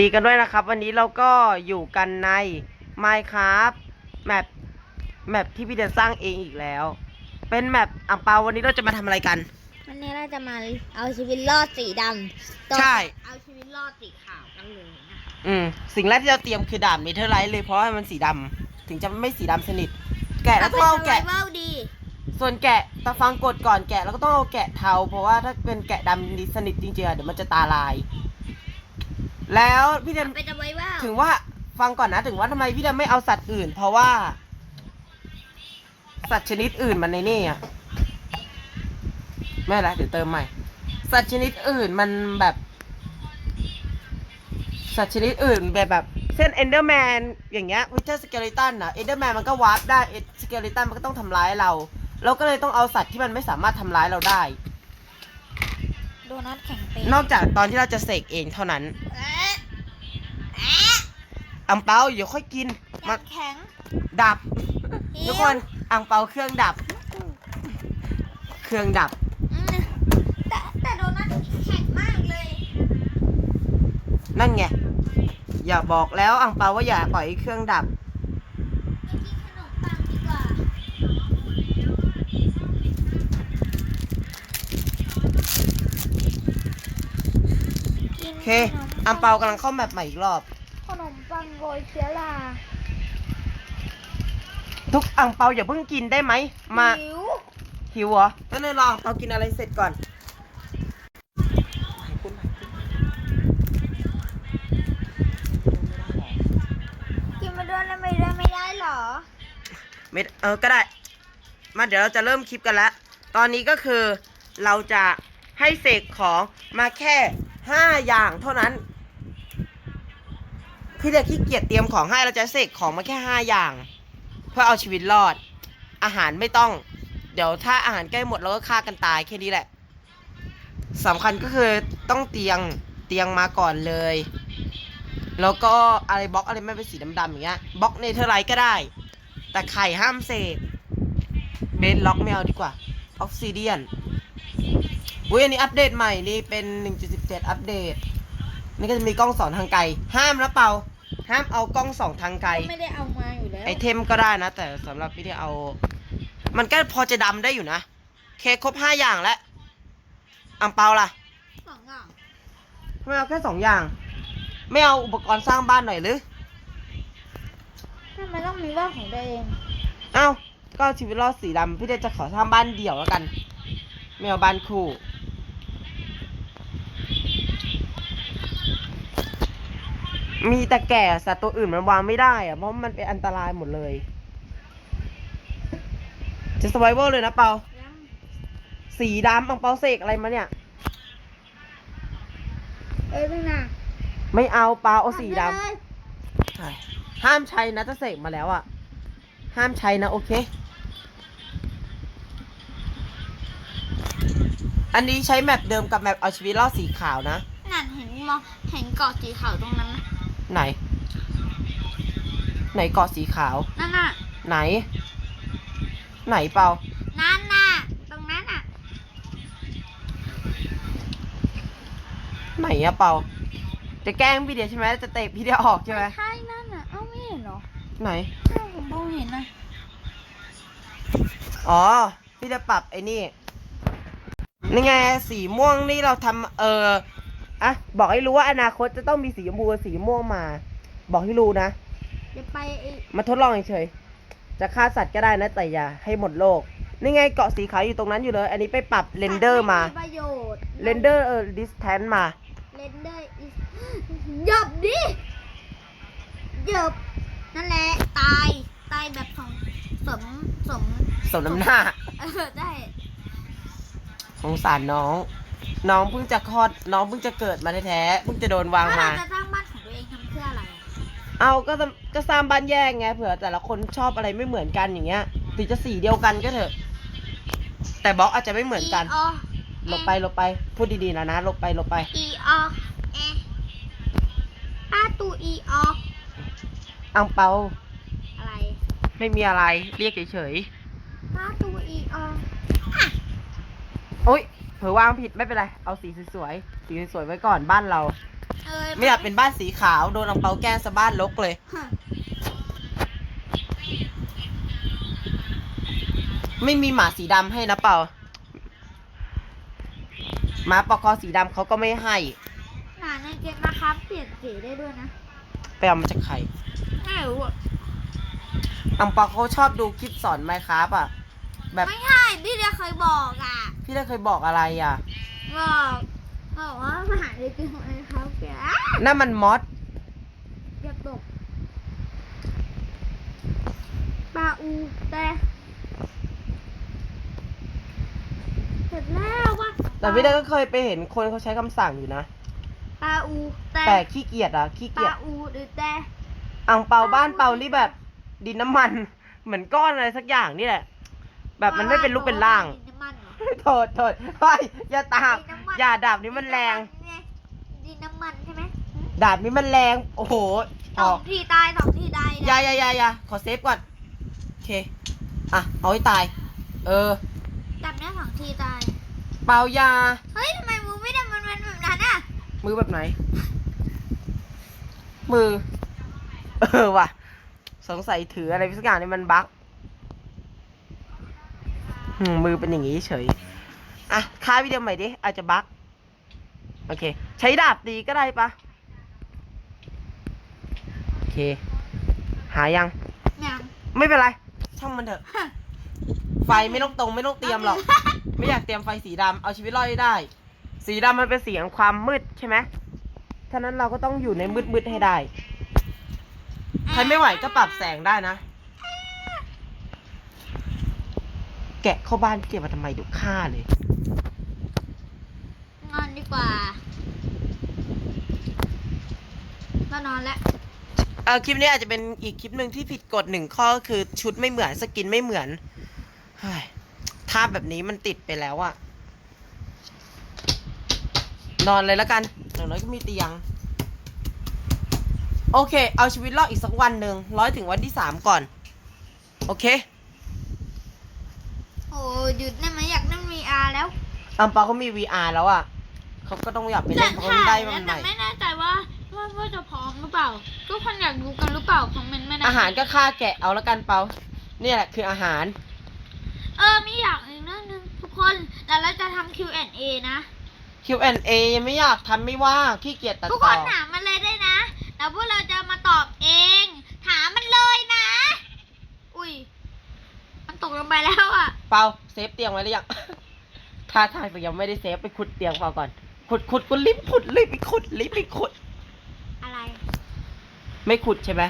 ดีกันด้วยนะครับ วันนี้เราก็อยู่กันใน Minecraft แมปแมปที่พี่เดนสร้างเองอีกแล้ว เป็นแมปอ่างเปาวันนี้เราจะมาทำอะไรกัน วันนี้เราจะมาเอาชีวิตรอดสีดำต่อใช่ เอาชีวิตรอดสีขาวกันเลยนะคะอืมสิ่งแรกที่เราเตรียมคือดาบเนเธอร์ไลท์เลยเพราะว่ามันสีดำถึงจะไม่สีดำสนิท แกะแล้วก็เอาแกะเว้าดี ส่วนแกะตาฟังกดก่อนแกะแล้วก็ต้องเอาแกะเทา เพราะว่าถ้าเป็นแกะดำดีสนิทจริงๆอะเดี๋ยวมันจะตาลาย แล้วพี่เดนไปจะไว้ว่าถึงว่าฟังก่อนนะถึงว่าทำไมพี่ดำไม่เอาสัตว์อื่น เพราะว่า สัตว์ชนิดอื่นมันในนี่อะไม่ละเดี๋ยวเติมใหม่ สัตว์ชนิดอื่นมันแบบ สัตว์ชนิดอื่นแบบแบบเช่นเอนเดอร์แมนอย่างเงี้ยวิเทอร์สเกลิตันอะเอนเดอร์แมนมันก็วาร์ปได้สเกลิตันมันก็ต้องทำร้ายเรา เราก็เลยต้องเอาสัตว์ที่มันไม่สามารถทำร้ายเราได้ โดนัทแข็งเป็นนอกจากตอนที่เราจะเสกเองเท่านั้นเอ๊ะเอ๊ะอังเปาเดี๋ยวค่อยกินยัมางแข็ง ดับ หิว ทุกคนอังเปาเครื่องดับ เครื่องดับ อืมแต่แต่โดนัทแข็งมากเลย นั่นไง อย่าบอกแล้วอังเปาว่าอย่าปล่อยให้เครื่องดับ เคอังเปากำลังเข้าแมปใหม่อีกรอบ ขนมปังโรยเชื้อราทุกอังเปาอย่าเพิ่งกินได้ไหม มา หิวหิวเหรองั้นเลยรออังเปากินอะไรเสร็จก่อน กินมาด้วยแล้วไม่ได้ไม่ได้เหรอ ไม่เออก็ได้ มาเดี๋ยวเราจะเริ่มคลิปกันแล้วตอนนี้ก็คือเราจะให้เสกของมาแค่ ห้าอย่างเท่านั้นพี่เด็กขี้เกียจเตรียมของให้เราจะเสกของมาแค่ห้าอย่าง เพื่อเอาชีวิตรอด อาหารไม่ต้อง เดี๋ยวถ้าอาหารใกล้หมดเราก็ฆ่ากันตายแค่นี้แหละสำคัญก็คือต้องเตียงเตียงมาก่อนเลย แล้วก็อะไรบล็อกอะไรไม่เป็นสีดำๆอย่างเงี้ยบล็อกเนเธอร์ไลท์ก็ได้ แต่ไข่ห้ามเสกเบนล็อกไม่เอาดีกว่าออกซิเดียน อุ้ยอันนี้อัปเดตใหม่นี่เป็น 1.17 อัปเดต นี่ก็จะมีกล้องสองทางไกล ห้ามนะเปาห้ามเอากล้องสองทางไกล ไม่ได้เอามาอยู่แล้วไอเทมก็ได้นะ แต่สำหรับพี่ที่เอา มันก็พอจะดำได้อยู่นะ เคครบห้าอย่างแล้วอังเปาล่ะสองอย่างทำไมเอาแค่สองอย่าง ไม่เอาอุปกรณ์สร้างบ้านหน่อยหรือทำไมต้องมีบ้านของตัวเองเอ้าก็ชีวิตรอดสีดำพี่เดชจะขอสร้างบ้านเดี่ยวแล้วกัน ไม่เอาบ้านคู่ มีแต่แก่สัตว์ตัวอื่นมันวางไม่ได้อะเพราะมันเป็นอันตรายหมดเลย จะสไ i เวลเลยนะเปายังสีดำอังเปาเสกอะไรมาเนี่ย เอ้ยพี่นาไม่เอาเปาเอาสีดทำเลยำห้ามใช้นะจะเสกมาแล้วอะห้ามใช้นะโอเค อันนี้ใช้แมปเดิมกับแมปเอาชีวิตรอดสีขาวนะ นั่นเห็นมองเห็นเกาะสีขาวตรงนั้นไหม ไหน ไหนเกาะสีขาว นั่นน่ะ ไหน ไหนเปล่า นั่นน่ะ ตรงนั้นน่ะ ไหนอะเปล่า จะแกล้งพี่เดียใช่ไหมจะเตะพี่เดียออกใช่ไหมใช่นั่นน่ะ เอ้าไม่เห็นเหรอไหนใช่ผมมองเห็นนะอ๋อ พี่จะปรับไอ้นี่ นี่ไงสีม่วงนี่เราทำเออ อะบอกให้รู้ว่าอนาคตจะต้องมีสีชมพูกับสีม่วงมา บอกให้รู้นะเดี๋ยวไปไอ้มาทดลองเฉยๆจะฆ่าสัตว์ก็ได้นะแต่อย่าให้หมดโลกนี่ไงเกาะสีขาวอยู่ตรงนั้นอยู่เลย อันนี้ไปปรับเรนเดอร์มาสัตว์ไประโยชน์เรนเดอร์เออดิสแทนมาเรนเดอร์ is หยับดิหยับนั่นแหละตายตายแบบของสมสมสมน้ำหน้าเออได้สงสารน้อง น้องเพิ่งจะคลอดน้องเพิ่งจะเกิดมาแท้ๆเพิ่งจะโดนวางถ้ามาเราจะสร้างบ้านของตัวเองทำเพื่ออะไรอะเอาก็จะก็สร้างบ้านแยกไงเผื่อแต่ละคนชอบอะไรไม่เหมือนกันอย่างเงี้ยถึงจะสีเดียวกันก็เถอะ แต่บล็อกอาจจะไม่เหมือนกัน อหลบไปหลบไป พูดดีๆนะนะหลบไปหลบไป อีออเอป้าตูอีอออังเปาอะไรไม่มีอะไรเรียกเฉยป้าตูอีออๆโอ๊ย เผลอวางผิดไม่เป็นไร เอาสีสวยๆ สีสวยๆไว้ก่อนบ้านเรา เออไม่อยากเป็นบ้านสีขาวโดนอังเปาแกล้งซะบ้านรกเลย ฮะไม่มีหมาสีดำให้นะเปล่าหมาปอกคอสีดำเขาก็ไม่ให้ หนาในเกมนะครับ เปลี่ยนสีได้ด้วยนะไปเอามาจากใคร ไม่รู้อะอังเปาเขาชอบดูคลิปสอนไมครับอะ แบบไม่ใช่พี่เดียเคยบอกอะ พี่ได้เคยบอกอะไรอะ บอกบอกว่ามาหาในเกมของไอ้เขาแกนั่นมันมอสเก็บตกปลาอูแต่เสร็จแล้วว่ะแต่พี่ได้ก็เคยไปเห็นคนเขาใช้คำสั่งอยู่นะ ปลาอูแต่แต่ขี้เกียจอะขี้ปเกียลาจอูหรือแต่อังเปาบ้านเปานี่แบบ ดินน้ำมัน เหมือนก้อนอะไรสักอย่างนี่แหละ แบบมันไม่เป็นรูปเป็นร่าง ดินน้ำมันเหรอโทษโทษเฮ้ยอย่าตามดินน้ำมันอย่าดาบนี้มันแรง ดินน้ำมันใช่ไหมดาบนี้มันแรง โอ้โหสออองกทีตายสองทีตายอย่าอย่าอย่าอย่าขอเซฟก่อน โอเค อะ เอาให้ตาย เออ จับเนี้ยสองทีตาย เปายา เฮ้ยทำไมมือไม่ได้มันเป็นแบบนั้นอะมือแบบไหน มือ เออว่ะ สงสัยถืออะไรสักอย่างนี่มันบั๊กอื มมือเป็นอย่างงี้เฉย อะค่าวิดีโอใหม่ดิ อาจจะบั๊กโอเค ใช้ดาบตีก็ได้ปะโอเค หายัง ยังไม่เป็นไร ช่างมันเถอะ ไฟไม่ต้องตรงไม่ต้องเตรียมหรอก ไม่อยากเตรียมไฟสีดำเอาชีวิตรอดให้ได้ สีดำมันเป็นสีของความมืดใช่ไหมฉะนั้นเราก็ต้องอยู่ในมืดมืดๆให้ได้ ใครไม่ไหวก็ปรับแสงได้นะ แกะเข้าบ้านเก็บมาทำไมเดูฆ่าเลย นอนดีกว่าก็นอนแล้ว เออคลิปนี้อาจจะเป็นอีกคลิปหนึ่งที่ผิดกฎหนึ่งข้อก็คือชุดไม่เหมือนสกินไม่เหมือนเฮ้ยภาพแบบนี้มันติดไปแล้วอะนอนเลยแล้วกันอย่างน้อยก็มีเตียง โอเค เอาชีวิตรอดอีกสักวันหนึ่งร้อยถึงวันที่สามก่อน โอเค โอ้หยุดได้ไหมอยากนั่ง VR แล้วอัมปาเขามี VR แล้วอะเขาก็ต้องอยากไปเล่นเพราะเขาได้มันใหแต่ม่ไม่แน่ใจว่าว่าว่าจะพร้อมหรือเปล่าก็คนอยากดูกันหรือเปล่าคอมเมนต์ไม่ได้อาหารก็ฆ่าแกะเอาแล้วกันเปาเนี่ยแหละคืออาหาร เออมีอย่างอีกเรื่องหนึงทุกคนแต่เราจะทำ Q&A นะ Q&A ยังไม่อยากทำไม่ว่างขี้เกียจตัดทุกคต่อนถามมันเลยได้นะ แล้วพวกเราจะมาตอบเอง ถามมันเลยนะ อุ้ย มันตกลงไปแล้วอะ เปาเซฟเตียงไว้หรือยัง ถ้าทางจะยังไม่ได้เซฟไปขุดเตียงเปาก่อน ขุดขุดก็รีบขุดรีบไปขุดรีบไปขุด อะไร ไม่ขุดใช่ไหม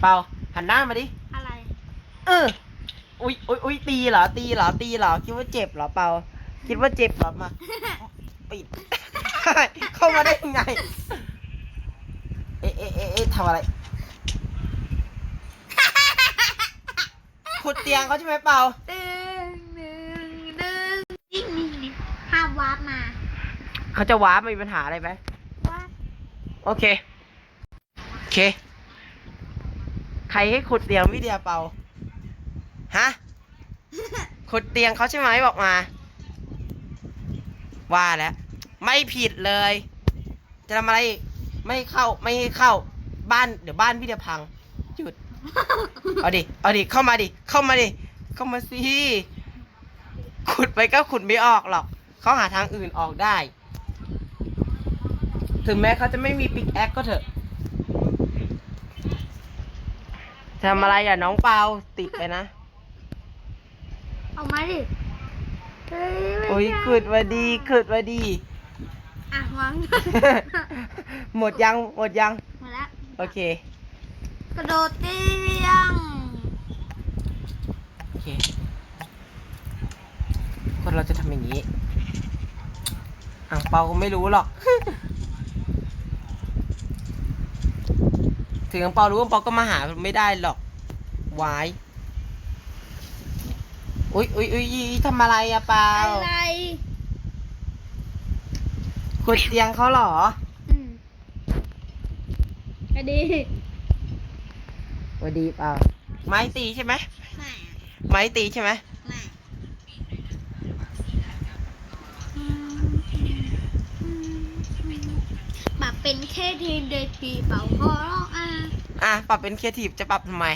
เปาหันหน้ามาดิ อะไร เออ อุ้ยอุ้ยอุ้ยตีเหรอ ตีเหรอ ตีเหรอ คิดว่าเจ็บเหรอเปาคิดว่าเจ็บเหรอมา ปิด เข้ามาได้ยังไง เอ๊ะเอ๊ะเอ๊ะเอ๊ะทำอะไร ขุดเตียงเขาใช่ไหมเปาตึงหนึ่งดึงยิ่งนี่นี่ห้ามวาร์ปมาเขาจะว้าร์ปมีปัญหาอะไรไหมวาโอเค โอเค ใครให้ขุดเตียงวิเดียเปล่าฮะ ขุดเตียงเขาใช่ไหมบอกมา ว่าแล้วไม่ผิดเลย จะทำอะไรอีกไม่เข้าไม่ให้เข้าบ้านเดี๋ยวบ้านพี่จะพัง เอาดิ เอาดิ เข้ามาดิ เข้ามาดิ เข้ามาสิ ขุดไปก็ขุดไม่ออกหรอก เขาหาทางอื่นออกได้ ถึงแม้เขาจะไม่มีปิกแอคก็เถอะทำอะไรอะน้องเปาติดไปนะ เอามาดิเฮ้ไม่โอ้ยใช่ขุดมาดีขุดมาดี อะวางหมดยัง หมดยังมาแล้ว โอเค กระโดดเตียงโอเคคนเราจะทำอย่างนี้อ่างเปาก็ไม่รู้หรอก ถึงอ่างเปารู้อ่างเปาก็มาหาไม่ได้หรอกวายอุ้ยอุ้ยอุ้ยทำอะไรอะเปาอะไรขุดเตียงเขาเหรอ อืมอะดีส วัสดีเปล่า ไม้ตีใช่ไหมไม่ไม้ตีใช่ไหมไม่แค่ทีมเดทีเป่าคอร้องอะอะปรับเป็นครีเอทีฟจะปรับทำไม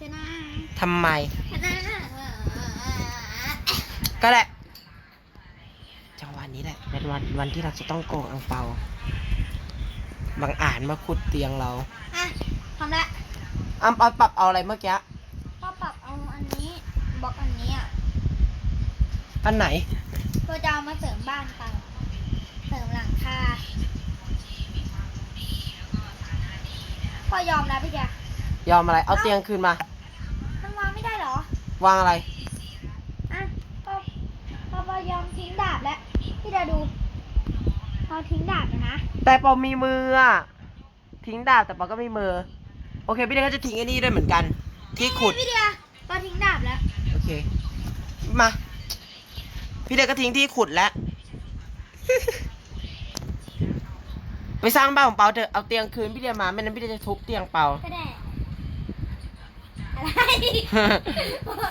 ชนะทำไม ชนะก็แหละจังหวะนี้แหละเป็นวันวันที่เราจะต้องโกงอังเปาบางอ่านมาขุดเตียงเรา อะทำละ อังเปาปรับเอาอะไรเมื่อกี้ ก็ปรับเอาอันนี้บล็อกอันนี้อะอันไหนก็จะเอามาเสริมบ้านเปล่าเสริมหลังคาพ่อยอมแล้วพี่แกยอมอะไร เอาเตียงคืนมา มันวางไม่ได้เหรอวางอะไร อะพอพอพอยอมทิ้งดาบแล้วพี่จะดูพอทิ้งดาบแล้วนะ แต่เปามีมืออะทิ้งดาบแต่เปาก็มีมือ โอเคพี่เดชก็จะทิ้งไอ้นี่ด้วยเหมือนกัน ที่ขุด พี่เดียพอทิ้งดาบแล้ว โอเค มา พี่เดชก็ทิ้งที่ขุดแล้ว ไปสร้างบ้านของเปาเถอะ เอาเตียงคืนพี่เดียมา ไม่นั้นพี่เดียจะทุบเตียงเปา ก็ได้ อะไร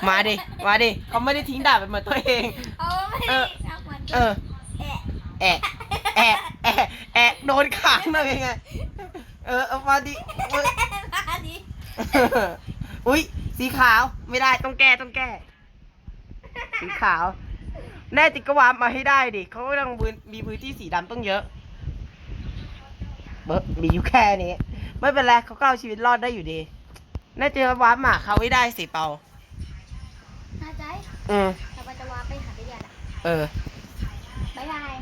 มาดิ มาดิ เขาไม่ได้ทิ้งดาบไปเหมือนตัวเอง เอาไม่เอได้อเอามันเออ แอะแอะแอะแอะแอะโดนขังเลยไง เออเอามาดิเออมาดิ อุ้ยสีขาวไม่ได้ต้องแก้ต้องแก้ สีขาว แน่จริงก็วาร์ปมาให้ได้ดิเขาก็ต้องพื้นมีพื้นที่สีดำต้องเยอะเบอร์มีอยู่แค่นี้ ไม่เป็นไรเขาก็เอาชีวิตรอดได้อยู่ดีแน่จริงก็วาร์ปมาเขาให้ได้สิเปาน่าใจอืมแต่ว่าจะวาไปหาพี่เดียละเออ บ๊ายบาย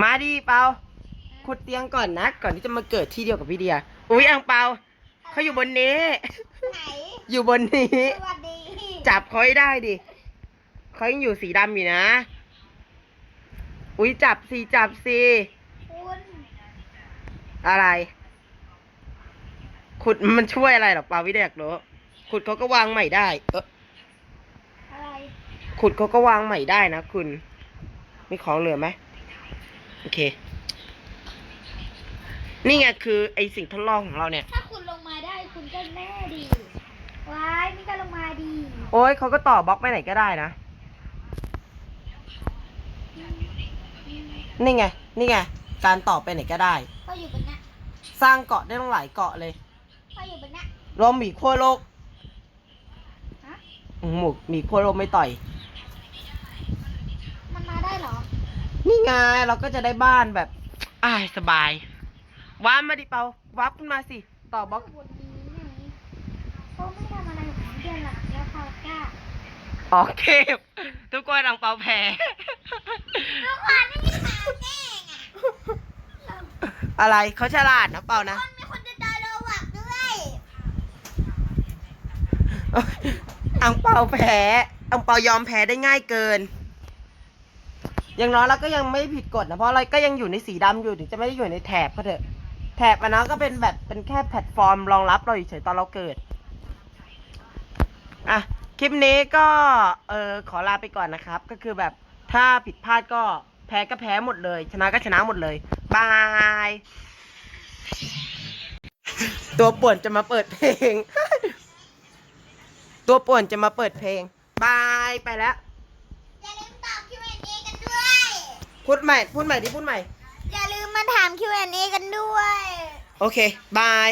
มาดิเปาขุดเตียงก่อนนะก่อนที่จะมาเกิดที่เดียวกับพี่เดีย อุ้ยอังเปาเขาอยู่บนนี้ ไหน อยู่บนนี้ สวัสดีจับเขาให้ได้ดิเขายังอยู่สีดำอยู่นะ อุ้ยจับสิจับสิคุณอะไร ขุดมันช่วยอะไรหรอปาวิเดกโรขุดเขาก็วางใหม่ได้ เอออะไรขุดเขาก็วางใหม่ได้นะคุณ มีของเหลือไหม โอเค นี่ไงคือไอสิ่งทดลองของเราเนี่ย ถ้าคุณลงมาได้คุณก็แน่ดีว้ายนี่ก็ลงมาดี โอ้ยเขาก็ต่อบล็อกไปไหนก็ได้นะ นี่ไง นี่ไง การต่อไปไหนก็ได้ ก็อยู่บนเนี้ยสร้างเกาะได้ตั้งหลายเกาะเลยก็อยู่บนเนี้ยรวมหมีขั้วโลก ฮะอืมหมูหมีขั้วโลกไม่ต่อย มันมาได้เหรอ นี่ไงเราก็จะได้บ้านแบบอ้ายสบายว้ามาดิเปาวับขึ้นมาสิ ต่อบล็อกบนนี้ไงเขาไม่ทำอะไรของเดือนหลักแล้วเขากล้าออกเทพทุกคนอังเปาแพ้ทุกคนไม่มีทางแน่ไงอะไรเขาฉลาดนะเปานะคนมีคนจะตายโลวักด้วยอังเปาแพ้อังเปายอมแพ้ได้ง่ายเกิน อย่างน้อยเราก็ยังไม่ผิดกฎนะเพราะเราก็ยังอยู่ในสีดำอยู่ถึงจะไม่ได้อยู่ในแถบก็เถอะแถบอันนั้นก็เป็นแบบเป็นแค่แพลตฟอร์มรองรับเราเฉยๆตอนเราเกิดอะคลิปนี้ก็เออขอลาไปก่อนนะครับ ก็คือแบบถ้าผิดพลาดก็แพ้ก็แพ้หมดเลย ชนะก็ชนะหมดเลยบาย ตัวป่วนจะมาเปิดเพลง ตัวป่วนจะมาเปิดเพลงบายไปแล้ว อย่าลืมตอบ Q&A กันด้วย พูดใหม่ พูดใหม่ดิ พูดใหม่ อย่าลืมมาถาม Q&A กันด้วย โอเค บาย